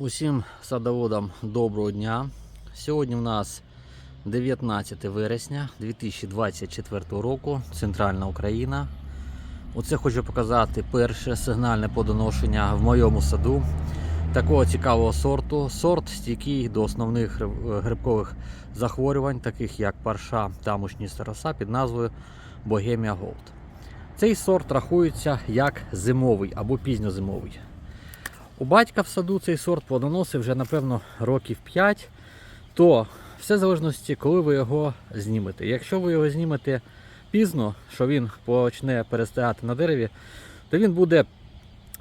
Усім садоводам доброго дня. Сьогодні в нас 19 вересня 2024 року, Центральна Україна. Оце хочу показати перше сигнальне подоношення в моєму саду такого цікавого сорту. Сорт стійкий до основних грибкових захворювань, таких як парша та мучніста роса під назвою Bohemia Gold. Цей сорт рахується як зимовий або пізньозимовий. У батька в саду цей сорт плодоносив вже, напевно, років 5, то все в залежності, коли ви його знімете. Якщо ви його знімете пізно, що він почне перестояти на дереві, то він буде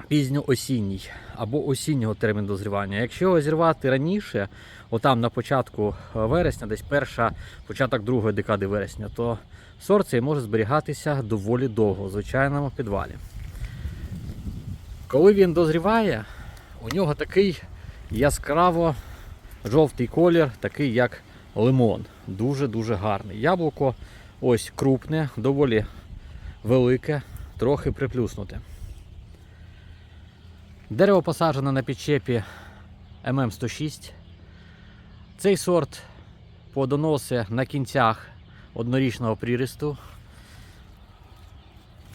пізньоосінній або осіннього терміну дозрівання. Якщо його зірвати раніше, отам на початку е, вересня, десь перша, початок другої декади вересня, то сорт цей може зберігатися доволі довго в звичайному підвалі. Коли він дозріває, у нього такий яскраво жовтий колір, такий як лимон. Дуже-дуже гарний. Яблуко ось крупне, доволі велике, трохи приплюснуте. Дерево посаджено на підчепі ММ106. Цей сорт плодоносить на кінцях однорічного прирісту.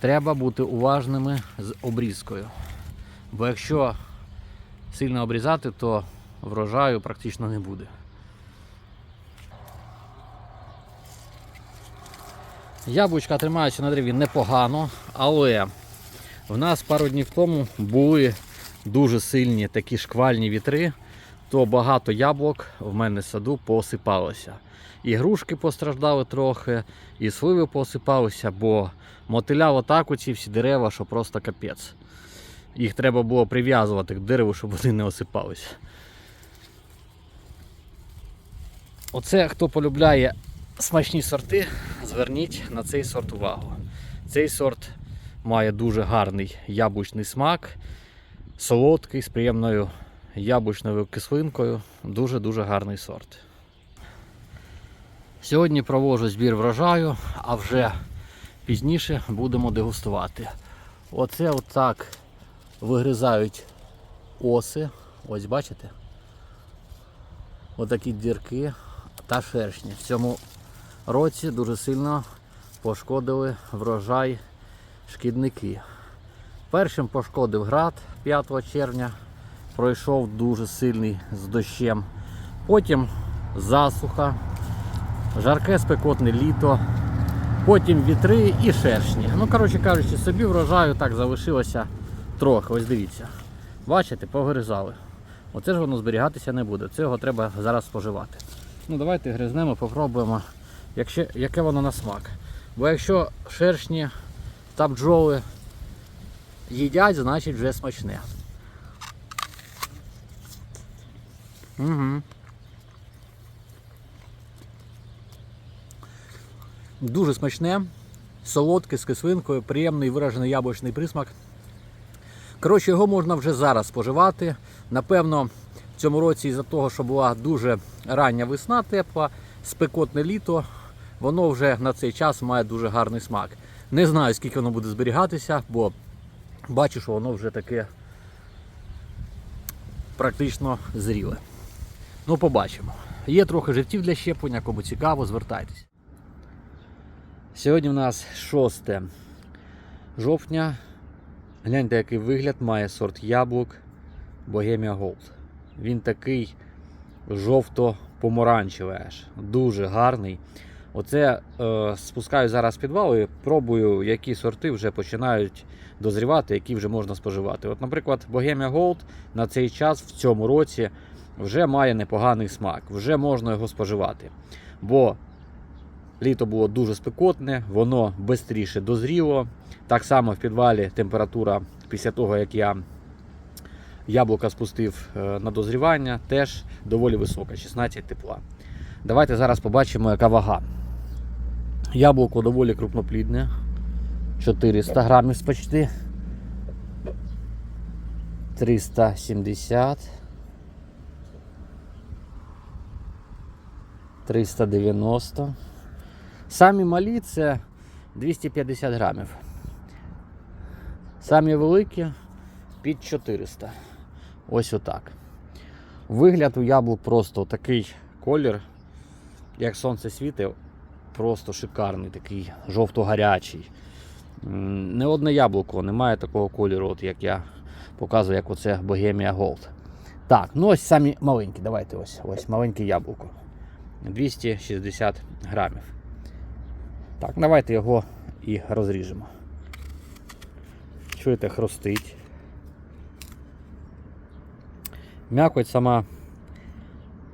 Треба бути уважними з обрізкою. Бо якщо сильно обрізати, то врожаю практично не буде. Яблучка тримаються на дереві непогано, але в нас пару днів тому були дуже сильні такі шквальні вітри, то багато яблук в мене в саду посипалося. І грушки постраждали трохи, і сливи посипалися, бо мотиляв отак оці всі дерева, що просто капець. Їх треба було прив'язувати к дереву, щоб вони не осипалися. Оце хто полюбляє смачні сорти, зверніть на цей сорт увагу. Цей сорт має дуже гарний яблучний смак, солодкий, з приємною яблучною кислинкою. Дуже-дуже гарний сорт. Сьогодні провожу збір врожаю, а вже пізніше будемо дегустувати. Оце отак вигризають оси. Ось бачите? Отакі дірки та шершні. В цьому році дуже сильно пошкодили врожай шкідники. Першим пошкодив град 5 червня, пройшов дуже сильний з дощем. Потім засуха, жарке спекотне літо, потім вітри і шершні. Ну, коротше кажучи, собі врожаю так залишилося трохи. Ось дивіться. Бачите, погризали. Оце ж воно зберігатися не буде. Цього треба зараз споживати. Ну давайте гризнемо, попробуємо, якщо, яке воно на смак. Бо якщо шершні та бджоли їдять, значить вже смачне. Угу. Дуже смачне, солодке з кислинкою, приємний виражений яблучний присмак. Коротше, його можна вже зараз споживати. Напевно, в цьому році із-за того, що була дуже рання весна тепла, спекотне літо, воно вже на цей час має дуже гарний смак. Не знаю, скільки воно буде зберігатися, бо бачу, що воно вже таке практично зріле. Ну, побачимо. Є трохи життів для щеплення, кому цікаво, звертайтесь. Сьогодні у нас 6 жовтня. Гляньте, який вигляд має сорт яблук Bohemia Gold. Він такий жовто-помаранчевий аж. Дуже гарний. Оце е, спускаю зараз підвал і пробую, які сорти вже починають дозрівати, які вже можна споживати. От, наприклад, Bohemia Gold на цей час в цьому році вже має непоганий смак, вже можна його споживати. Бо літо було дуже спекотне, воно швидше дозріло. Так само в підвалі температура після того, як я яблука спустив е, на дозрівання, теж доволі висока, 16 тепла. Давайте зараз побачимо, яка вага. Яблуко доволі крупноплідне, 400 грамів почти. 370. 390. Самі малі це 250 грамів. Самі великі під 400. Ось отак. Вигляд у яблук просто такий колір, як сонце світить, просто шикарний, такий жовто-гарячий. Не одне яблуко не має такого кольору, от як я показую, як оце Bohemia Gold. Так, ну ось самі маленькі. Давайте ось ось маленьке яблуко. 260 грамів. Так, давайте його і розріжемо. Чуєте, хрустить. М'якоть сама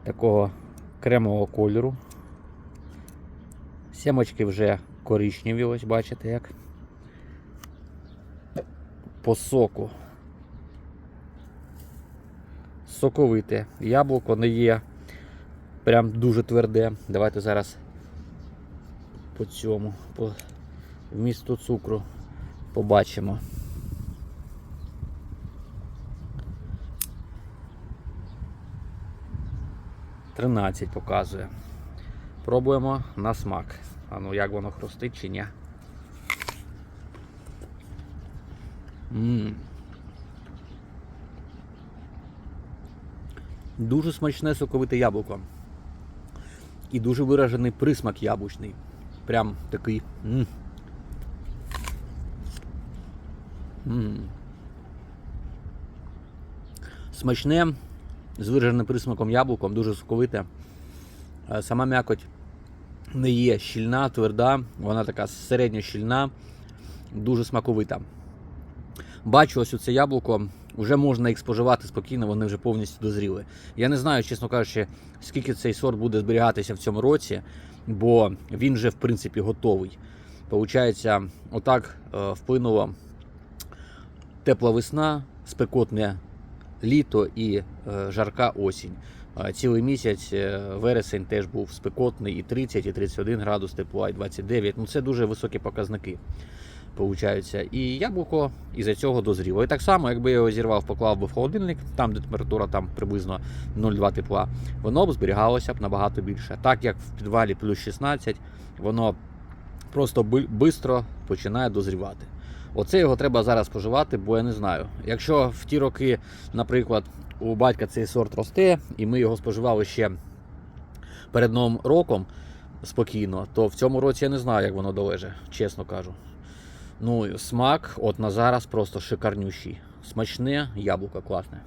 такого кремового кольору. Сімочки вже коричневі, ось бачите як. По соку. Соковите. Яблуко не є прям дуже тверде. Давайте зараз по цьому, по вмісту цукру побачимо. Тринадцять показує. Пробуємо на смак. А ну як воно хрустить чи ні. М. Дуже смачне соковите яблуко. І дуже виражений присмак яблучний. Прям такий. м. М. Смачне, з вираженим присмаком яблуком, дуже соковите. Е, Сама м'якоть не є щільна, тверда, вона така середньо щільна, дуже смаковита. Бачу, ось це яблуко, вже можна їх споживати спокійно, вони вже повністю дозріли. Я не знаю, чесно кажучи, скільки цей сорт буде зберігатися в цьому році, бо він вже в принципі готовий. Получається, отак е, вплинуло тепла весна, спекотне літо і е, жарка осінь. Е, Цілий місяць вересень теж був спекотний, і 30, і 31 градус тепла, і 29. Ну це дуже високі показники. Получаються. І яблуко із-за цього дозріло. І так само, якби я його зірвав, поклав би в холодильник, там де температура там приблизно 0,2 тепла, воно б зберігалося б набагато більше. Так як в підвалі плюс 16, воно просто швидко починає дозрівати. Оце його треба зараз споживати, бо я не знаю. Якщо в ті роки, наприклад, у батька цей сорт росте, і ми його споживали ще перед Новим роком спокійно, то в цьому році я не знаю, як воно долеже, чесно кажу. Ну, смак от на зараз просто шикарнющий. Смачне, яблуко класне.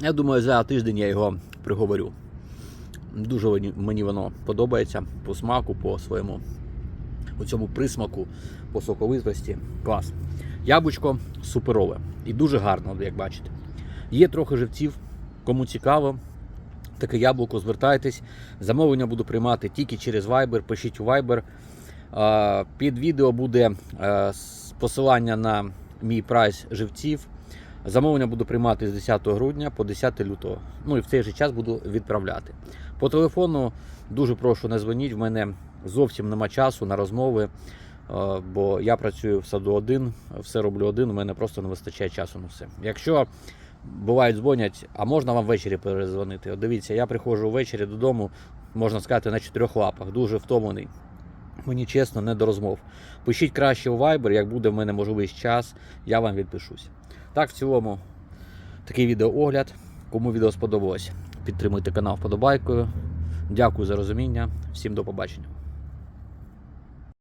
Я думаю, за тиждень я його приговорю. Дуже мені воно подобається по смаку, по своєму у цьому присмаку, по соковитості. Клас. Яблучко суперове і дуже гарно, як бачите. Є трохи живців, кому цікаво. Таке яблуко, звертайтесь. Замовлення буду приймати тільки через Viber. Пишіть у Viber. Під відео буде е, посилання на мій прайс живців. Замовлення буду приймати з 10 грудня по 10 лютого. Ну і в цей же час буду відправляти. По телефону дуже прошу не дзвоніть. В мене зовсім нема часу на розмови, е, бо я працюю в саду один, все роблю один. У мене просто не вистачає часу на все. Якщо бувають дзвонять, а можна вам ввечері перезвонити? От дивіться, я приходжу ввечері додому, можна сказати, на чотирьох лапах, дуже втомлений. Мені чесно, не до розмов. Пишіть краще у Viber, як буде в мене можливий час, я вам відпишусь. Так, в цілому, такий відеоогляд. Кому відео сподобалось, підтримуйте канал вподобайкою. Дякую за розуміння. Всім до побачення.